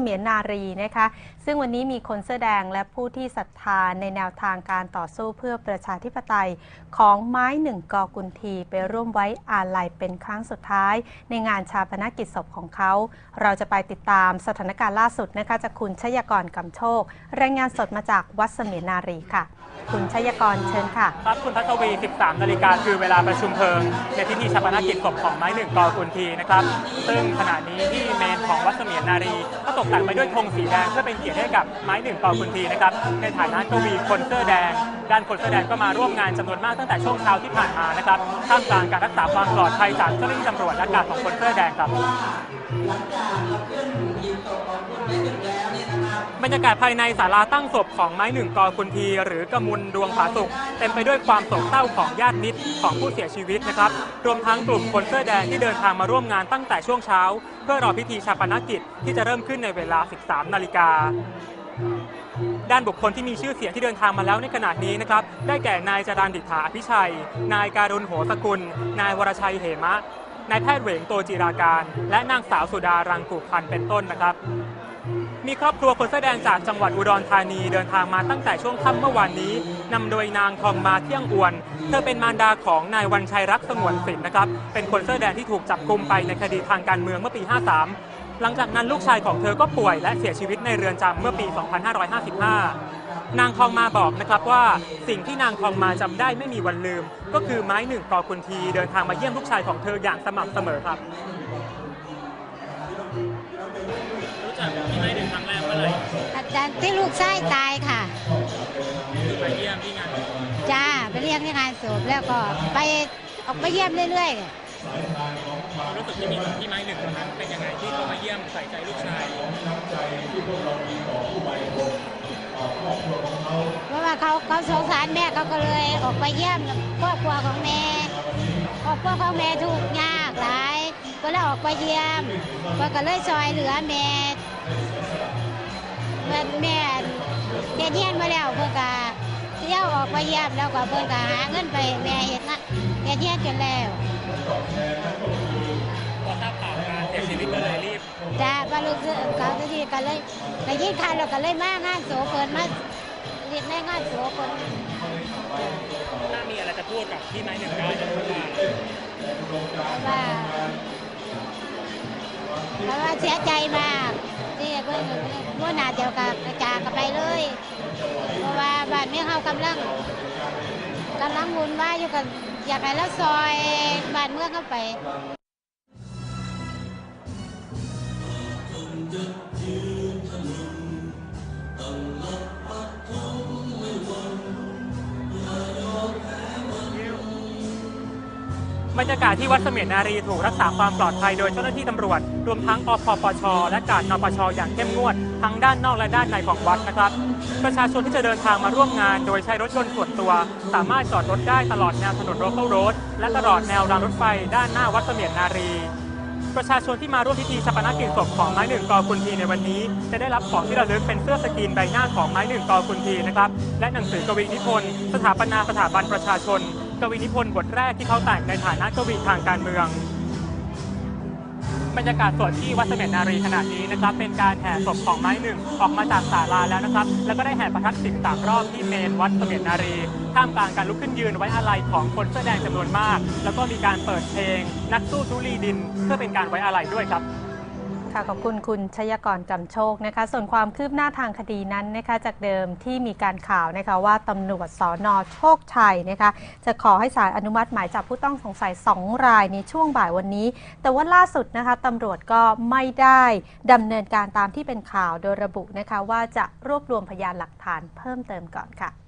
เมียนนารีนะคะ ซึ่งวันนี้มีคนเสื้อแดงและผู้ที่ศรัทธาในแนวทางการต่อสู้เพื่อประชาธิปไตย ของไม้หนึ่งกอกุนที ไปร่วมไว้อาลัยเป็นครั้งสุดท้าย ในงานชาปนกิจศพของเขา เราจะไปติดตามสถานการณ์ล่าสุดนะคะจากคุณชยกรกำโชค รายงานสดมาจากวัดเสมียนนารีค่ะ คุณชยกรเชิญค่ะ ครับคุณทัศวี 13 นาฬิกาคือเวลาประชุมเพลิงในพิธีชาปนกิจศพของไม้หนึ่งกอกุนทีนะครับ ซึ่งขณะนี้ที่เมนของวัดเสมียนนารีก็ตกต่งไปด้วยธงสีแดงเพื่อเป็นเกียรติให้กับไม้หนึ่งกอกุนทีนะครับในฐานะกวีคนเสื้อแดง ด้านคนเสื้อแดงก็มาร่วมงานจำนวนมากตั้งแต่ช่วงเช้าที่ผ่านมานะครับท่ามกลางการรักษาความปลอดภัยจากเจ้าหน้าที่ตำรวจและการของคนเสื้อแดงครับบรรยากาศภายในศาลาตั้งศพของไม้หนึ่งกอคุณทีหรือกมุลดวงผาสุกเต็มไปด้วยความโศกเศร้าของญาติมิตรของผู้เสียชีวิตนะครับ รวมทั้งกลุ่มคนเสื้อแดงที่เดินทางมาร่วมงานตั้งแต่ช่วงเช้า เพื่อรอพิธีชาปนกิจที่จะเริ่มขึ้นในเววลา 13 นาฬิกา ด้านบุคคลที่มีชื่อเสียงที่เดินทางมาแล้วในขณะนี้นะครับ ได้แก่นายจรันดิษฐาอภิชัย นายการุณโหสกุล นายวรชัยเหมะ นายแพทย์เหวงโตจิราการ และนางสาวสุดารังกุพันธ์เป็นต้นนะครับมีครอบครัวคนแสดงจากจังหวัดอุดรธานีเดินทางมาตั้งแต่ช่วงค่ำเมื่อวานนี้นำโดยนางทองมาเที่ยงอวน เธอเป็นมารดาของนายวันชัยรักสงวนสินนะครับ เป็นคนเสื้อแดงที่ถูกจับกุมไปในคดีทางการเมืองเมื่อปี 53 หลังจากนั้นลูกชายของเธอก็ป่วยและเสียชีวิตในเรือนจำเมื่อปี 2555 นางทองมาบอกนะครับว่าสิ่งที่นางทองมาจำได้ไม่มีวันลืม ก็คือไม้หนึ่งกอคุณทีเดินทางมาเยี่ยมลูกชายของเธออย่างสม่ำเสมอครับรู้จักพี่ไม้หนึ่งครั้งแรกเมื่อไหร่อาจารย์ที่ลูกชายตายค่ะคือไปเยี่ยมที่งานจ้าไปเรียกที่งานศพแล้วก็ไปออกไปเยี่ยมเรื่อย ความรู้สึกที่มีกับพี่ไม้หนึ่งนั้นเป็นยังไงที่เขามาเยี่ยมใส่ใจลูกชายๆเพราะว่าเขาเขาสงสารแม่เขาก็เลยออกไปเยี่ยมครอบครัวของแม่ครอบครัวของแม่ทุกยากหลาย ก็เลยออกไปเยี่ยมเพื่อก็เลยซอยเหลือแม่เพื่อนแม่เฮ็ดเฮียนมาแล้วเพื่อก็เที่ยวออกไปเยี่ยมแล้วก็เพื่อนก็หาเงินไปแม่เฮ็ดนะเฮ็ดเฮียนจนแล้ว พอทราบข่าวการเสียชีวิตก็เลยรีบจ้าว่าลูกเสือเขาจะดีกันเลยไปยินข่าวเราก็เลยมางานโสเปิดมาเรียนในงานโสคนถ้ามีอะไรจะพูดกับพี่ไม้หนึ่งได้จะพูดว่าว่าเพราะว่าเสียใจมากที่เพื่อนเมื่อหนาเดียวกับจากกันไปเลย เพราะว่าบ้านเมืองเขากำลังกำลังวุ่นวายอยู่กัน อยากให้เราซอยบ้านเมืองเข้าไป บรรยากาศที่วัดเสมียนนารีถูกรักษาความปลอดภัยโดยเจ้าหน้าที่ตำรวจ รวมทั้งอพปช และการนปชอย่างเข้มงวด ทั้งด้านนอกและด้านในของวัดนะครับ ประชาชนที่จะเดินทางมาร่วมงาน โดยใช้รถยนต์ส่วนตัว สามารถจอดรถได้ตลอดแนวถนนโรเคิลโรดและตลอดแนวรางรถไฟด้านหน้าวัดเสมียนนารีประชาชนที่มาร่วมพิธีชาปนกิจศพของไม้หนึ่งกอคุณทีในวันนี้ จะได้รับของที่ระลึกเป็นเสื้อสกรีนใบหน้าของไม้หนึ่งกอคุณทีนะครับและหนังสือกวีนิพนธ์สถาปนาสถาบันประชาชน กวีนิพนธ์บทแรกที่เขาแต่งในฐานะกวีทางการเมือง บรรยากาศสดที่วัดเสมียนารีขณะนี้นะครับ เป็นการแห่ศพของไม้หนึ่งออกมาจากศาลาแล้วนะครับ แล้วก็ได้แห่ประทัดสิบสามรอบที่เมนวัดเสมียนนารี ท่ามกลางการลุกขึ้นยืนไว้อาลัยของคนเสื้อแดงจำนวนมาก แล้วก็มีการเปิดเพลงนักสู้ทุลีดิน เพื่อเป็นการไว้อาลัยด้วยครับ ค่ะขอบคุณคุณชยกรกำโชคนะคะ ส่วนความคืบหน้าทางคดีนั้นนะคะ จากเดิมที่มีการข่าวนะคะว่าตำรวจสอนอโชคชัยนะคะ จะขอให้ศาลอนุมัติหมายจับผู้ต้องสงสัย 2 รายในช่วงบ่ายวันนี้ แต่ว่าล่าสุดนะคะตำรวจก็ไม่ได้ดำเนินการตามที่เป็นข่าวโดยระบุนะคะว่าจะรวบรวมพยานหลักฐานเพิ่มเติมก่อนค่ะ